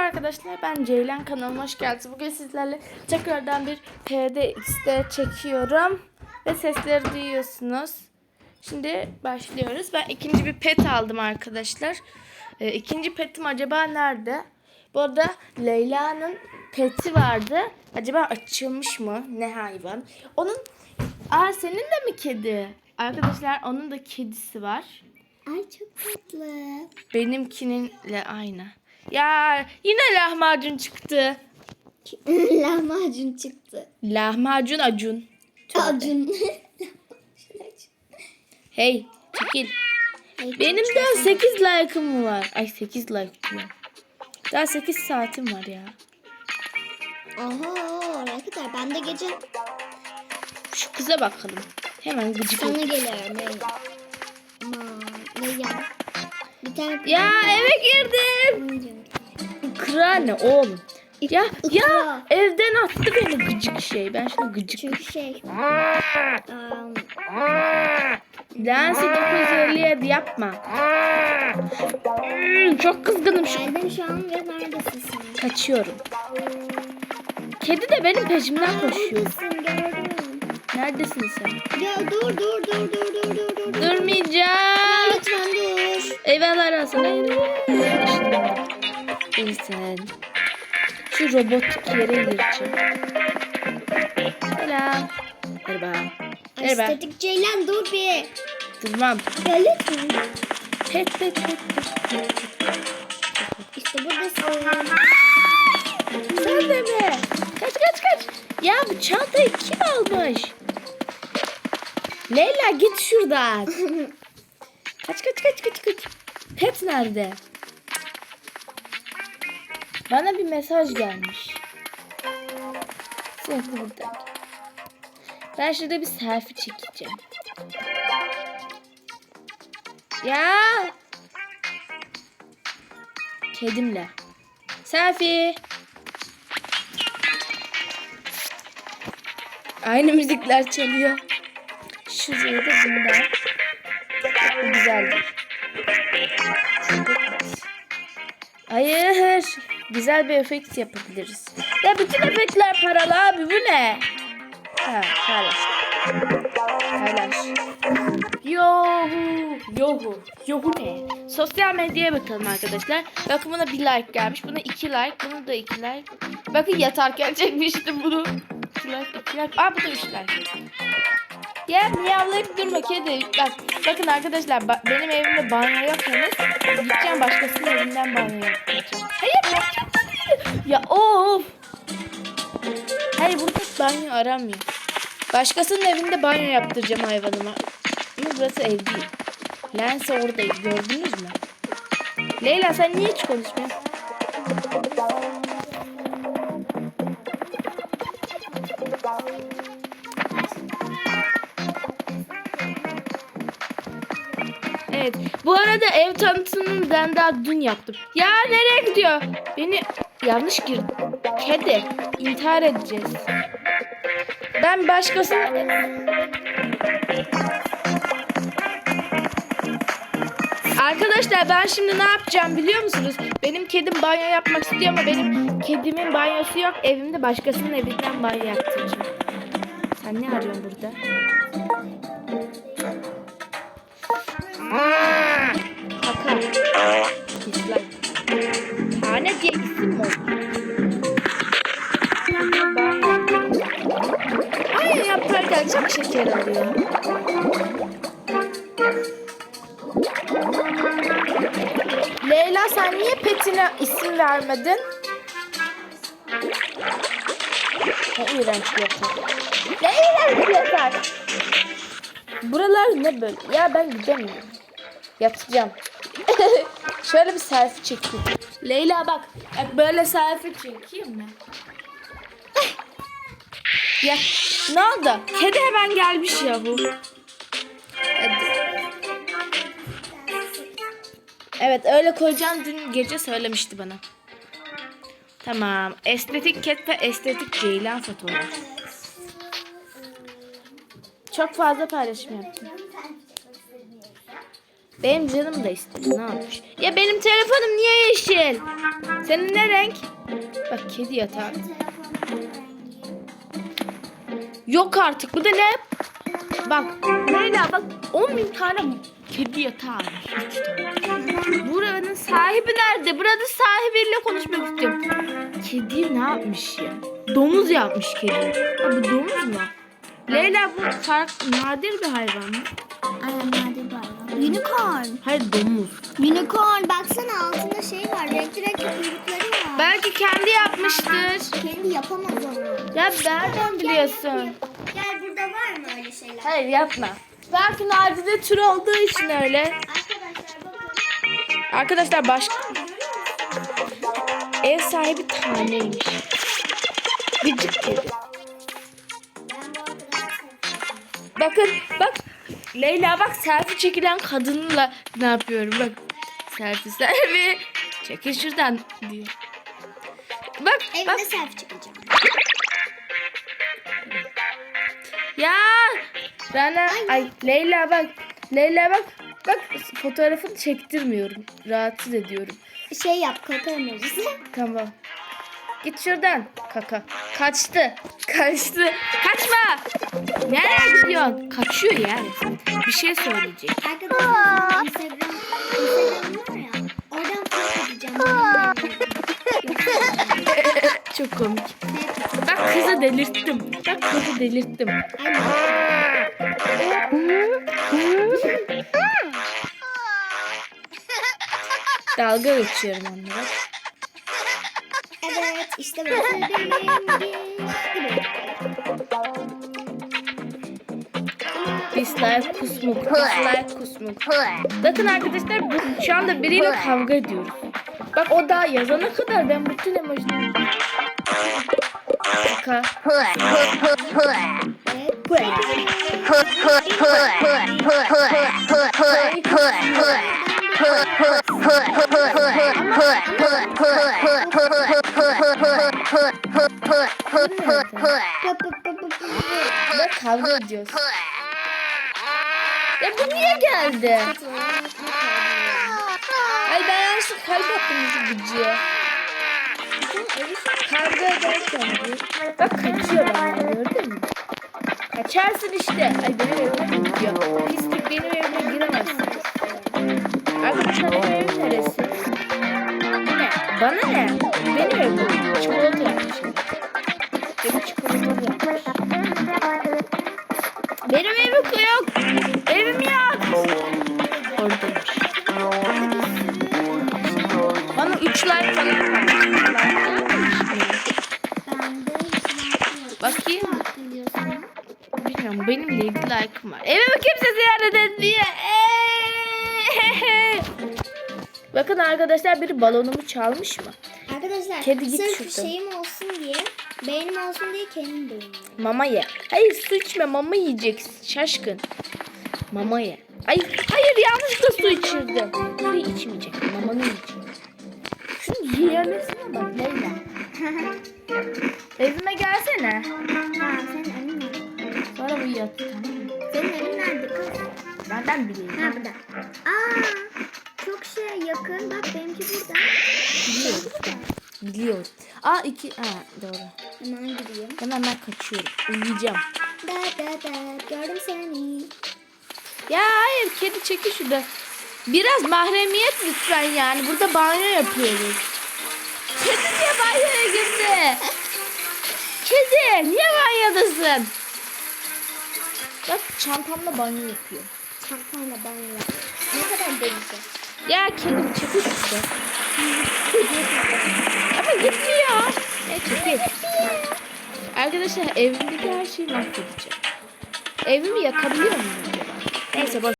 arkadaşlar ben Ceylan kanalıma hoş geldiniz. Bugün sizlerle tekrardan bir PDX'de çekiyorum. Ve sesleri duyuyorsunuz. Şimdi başlıyoruz. Ben ikinci bir pet aldım arkadaşlar. Ee, ikinci petim acaba nerede? Bu arada Leyla'nın peti vardı. Acaba açılmış mı? Ne hayvan? Onun... Aa senin de mi kedi? Arkadaşlar onun da kedisi var. Ay çok tatlı. Benimkininle aynı. Ya yine lahmacun çıktı. Lahmacun çıktı. Lahmacun acun. Acun. Hey çekil. Çok Benim daha tatlı. 8 like'ım var. Ay 8 like diyorum. Daha 8 saatim var ya. Oho ne kadar. Ben de gece Şu kıza bakalım. Hemen gıcık sana geliyorum. Ne? Aman ne ya. Bir tane Ya eve girdim. Kıra ne oğlum? Ya İkra. ya evden attı beni gıcık şey. Ben şimdi gıcık. Çünkü şey. Um, Dansı 957 yapma. Hmm, Çok kızgınım şu. geldim şu an ve neredesin sen? Kaçıyorum. Kedi de benim peşimden koşuyor. Gördüm. Neredesin sen? Ya dur dur dur dur dur dur dur. dur. Durmayacağım. Lütfen dur. Eyvallah arasına İnsan. Şu robotik yere gireceğim. Selam. Merhaba. Merhaba. Estetik Ceylan dur bir. Durmam. Lütfen. Pet pet pet. pet. İşte buradasın. Sen de mi? Kaç kaç kaç. Ya bu çantayı kim almış? Leyla git şuradan. kaç kaç kaç kaç kaç. Pet nerede? Bana bir mesaj gelmiş. Sen buradan. Ben şurada bir selfie çekeceğim. Ya. Kedimle. Selfie. Aynı müzikler çalıyor. Şuraya da bundan. Bu güzeldir. Hayır. Güzel bir efekt yapabiliriz. Ya bütün efektler paralı abi bu ne? Ha paylaş. Paylaş. Yohu. Yohu. Yohu ne? Sosyal medyaya bakalım arkadaşlar. Bakın buna bir like gelmiş. Buna iki like. Buna da iki like. Bakın yatarken çekmiştim bunu. İki like, iki like. Aa bu da üç like. Ya miyavlayıp durma kedi. Bak, bakın arkadaşlar ba- benim evimde banyo yoksanız gideceğim başkasının evinden banyo yapacağım. Hayır hayır. Ya of. Hayır burada banyo aramıyor. Başkasının evinde banyo yaptıracağım hayvanıma. Ama burası ev değil. Lens orada gördünüz mü? Leyla sen niye hiç konuşmuyorsun? Evet. Bu arada ev tanıtımını ben daha dün yaptım. Ya nereye gidiyor? Beni yanlış girdi. Kedi. intihar edeceğiz. Ben başkasının... Arkadaşlar ben şimdi ne yapacağım biliyor musunuz? Benim kedim banyo yapmak istiyor ama benim kedimin banyosu yok. Evimde başkasının evinden banyo yaptıracağım. Sen ne arıyorsun burada? Kaka. Dislike. Tane diye isim mi? Banyo yaparken çok şeker arıyor. Leyla sen niye petine isim vermedin? Ne iğrenç bir. Ne iğrenç bir. Buralar ne böyle? Ya ben gidemiyorum. Yatacağım. Şöyle bir selfie çekeyim. Leyla bak. bak Böyle selfie çekeyim mi? ya ne oldu? Kedi hemen gelmiş yahu. Hadi. Evet öyle koyacağım dün gece söylemişti bana. Tamam. Estetik ket ve estetik ceylan fotoğraf. Çok fazla paylaşım yaptım. Benim canım da istedi. Ne yapmış? Ya benim telefonum niye yeşil? Senin ne renk? Bak kedi yatağı. Yok artık. Bu da ne? Bak. Leyla bak 10 bin tane kedi yatağı tane. Buranın sahibi nerede? Buranın sahibiyle konuşmak istiyorum. Kedi ne yapmış ya? Domuz yapmış kedi. Ha, bu domuz mu? Leyla bu fark nadir bir hayvan mı? Aynen. Unicorn. Hayır domuz. Unicorn baksana altında şey var. Renkli renkli kuyrukları var. Belki kendi yapmıştır. Kendi yapamaz onu. Ya nereden biliyorsun? Gel burada var mı öyle şeyler? Hayır yapma. Belki nadide tür olduğu için öyle. Arkadaşlar bakın. Arkadaşlar başka ev sahibi taneymiş. Gıcık kedi. Bakın bak Leyla bak selfie çekilen kadınla ne yapıyorum bak. Selfie selfie. Çekil şuradan diyor. Bak Evde bak selfie çekeceğim. ya Rana ay Leyla bak Leyla bak bak fotoğrafını çektirmiyorum. Rahatsız ediyorum. Şey yap kaka emojisi. Tamam. Git şuradan kaka. Kaçtı. Kaçtı. Kaçma. Nereye gidiyorsun? Kaçıyor ya. Bir şey söyleyecek. Arkadaşlar Instagram, Instagram var ya. Oradan fark edeceğim. Çok komik. Bak kızı delirttim. Bak kızı delirttim. Dalga geçiyorum onlara. Evet işte böyle benim kusmuk. Dislike kusmuk. Bakın arkadaşlar bu- şu anda biriyle kavga ediyoruz. Bak o daha yazana kadar ben bütün emojileri... Kaka. Kavga ediyoruz. Ya bu niye geldi? Ay ben yanlışlıkla kalp attım bu gıcıya. Kavga ederken diyor. Bak kaçıyor benden gördün mü? Kaçarsın işte. Ay benim evime gidiyor. Pislik benim evime giremezsin. Arkadaşlar benim evim neresi? Ne? Bana ne? Bana 3 like falan. Bakayım. Bilmiyorum benim de 7 like'ım var. Evime kimse ziyaret etmiyor. Eee! Bakın arkadaşlar biri balonumu çalmış mı? Arkadaşlar Kedi git sırf şuradan. şeyim olsun diye beğenim olsun diye kendim beğeniyorum. Mama ye. Hayır su içme mama yiyeceksin şaşkın. Mama ye. Ay hayır yanlışlıkla su içirdim. Su içmeyecek. Mamanı yiyecek. Şunu yiyemesine bak Leyla. Evime gelsene. Senin önün nerede? Sonra bu yat tamam mı? Senin önün nerede kız? Nereden bileyim? Ha burada. Aa çok şey yakın. Bak benimki burada. Biliyorum. Biliyorum. Aa iki. Ha doğru. Hemen gidiyorum. Hemen ben kaçıyorum. Uyuyacağım. Da da da gördüm seni. Ya hayır kedi çekil şurada. Biraz mahremiyet lütfen yani. Burada banyo yapıyoruz. Kedi niye banyoya girdi? Kedi niye banyodasın? Bak çantamla banyo yapıyor. Çantayla banyo yap. Ne kadar delice. Ya kedi çekil şurada. Ama gitmiyor. E çekil. Arkadaşlar evimdeki her şeyi mahvedeceğim. Evimi yakabiliyor muyum Eh, 波